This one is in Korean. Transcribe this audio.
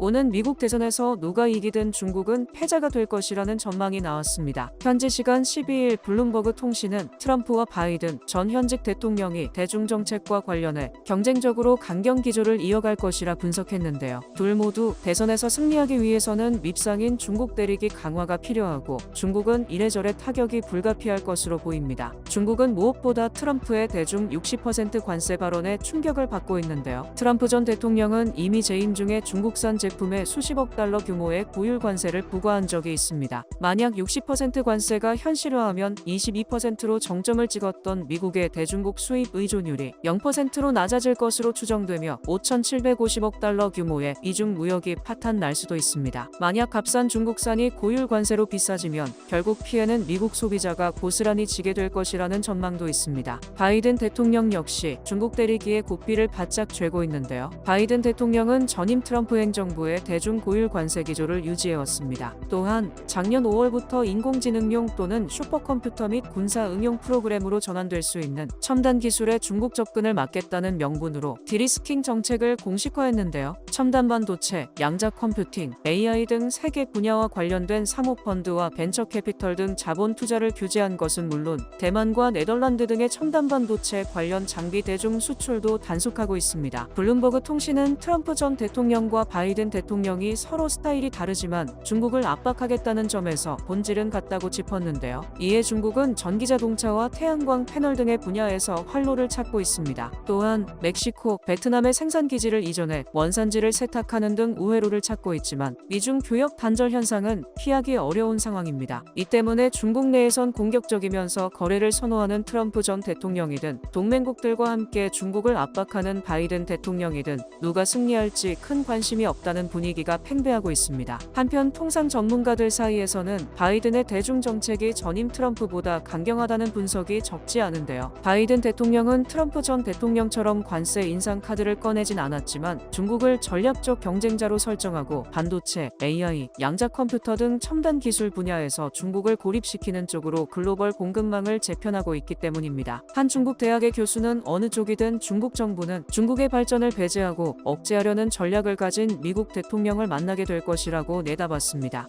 오는 미국 대선에서 누가 이기든 중국은 패자가 될 것이라는 전망이 나왔습니다. 현지 시간 12일 블룸버그 통신은 트럼프와 바이든 전 현직 대통령이 대중 정책과 관련해 경쟁적으로 강경 기조를 이어갈 것이라 분석했는데요. 둘 모두 대선에서 승리하기 위해서는 밉상인 중국 대립이 강화가 필요하고 중국은 이래저래 타격이 불가피할 것으로 보입니다. 중국은 무엇보다 트럼프의 대중 60% 관세 발언에 충격을 받고 있는데요. 트럼프 전 대통령은 이미 재임 중에 중국산 제 품에 수십억 달러 규모의 고율 관세를 부과한 적이 있습니다. 만약 60% 관세가 현실화하면 22%로 정점을 찍었던 미국의 대중국 수입 의존율이 0%로 낮아질 것으로 추정되며 5,750억 달러 규모의 이중 무역이 파탄 날 수도 있습니다. 만약 값싼 중국산이 고율 관세로 비싸지면 결국 피해는 미국 소비자가 고스란히 지게 될 것이라는 전망도 있습니다. 바이든 대통령 역시 중국 대리기에 고삐를 바짝 죄고 있는데요. 바이든 대통령은 전임 트럼프 행정부 의 대중 고율 관세 기조를 유지해왔습니다. 또한 작년 5월부터 인공지능용 또는 슈퍼컴퓨터 및 군사 응용 프로그램으로 전환될 수 있는 첨단 기술의 중국 접근을 막겠다는 명분으로 디리스킹 정책을 공식화했는데요. 첨단 반도체, 양자 컴퓨팅, AI 등 세계 분야와 관련된 사모펀드와 벤처 캐피털 등 자본 투자를 규제한 것은 물론 대만과 네덜란드 등의 첨단 반도체 관련 장비 대중 수출도 단속하고 있습니다. 블룸버그 통신은 트럼프 전 대통령과 바이든 대통령이 서로 스타일이 다르지만 중국을 압박하겠다는 점에서 본질은 같다고 짚었는데요. 이에 중국은 전기자동차와 태양광 패널 등의 분야에서 활로를 찾고 있습니다. 또한 멕시코, 베트남의 생산 기지를 이전해 원산지를 세탁하는 등 우회로를 찾고 있지만 미중 교역 단절 현상은 피하기 어려운 상황입니다. 이 때문에 중국 내에선 공격적이면서 거래를 선호하는 트럼프 전 대통령이든 동맹국들과 함께 중국을 압박하는 바이든 대통령이든 누가 승리할지 큰 관심이 없다 는 분위기가 팽배하고 있습니다. 한편 통상 전문가들 사이에서는 바이든의 대중 정책이 전임 트럼프보다 강경하다는 분석이 적지 않은데요. 바이든 대통령은 트럼프 전 대통령처럼 관세 인상 카드를 꺼내진 않았지만 중국을 전략적 경쟁자로 설정하고 반도체, AI, 양자 컴퓨터 등 첨단 기술 분야에서 중국을 고립시키는 쪽으로 글로벌 공급망을 재편하고 있기 때문입니다. 한 중국 대학의 교수는 어느 쪽이든 중국 정부는 중국의 발전을 배제하고 억제하려는 전략을 가진 미국 대통령을 만나게 될 것이라고 내다봤습니다.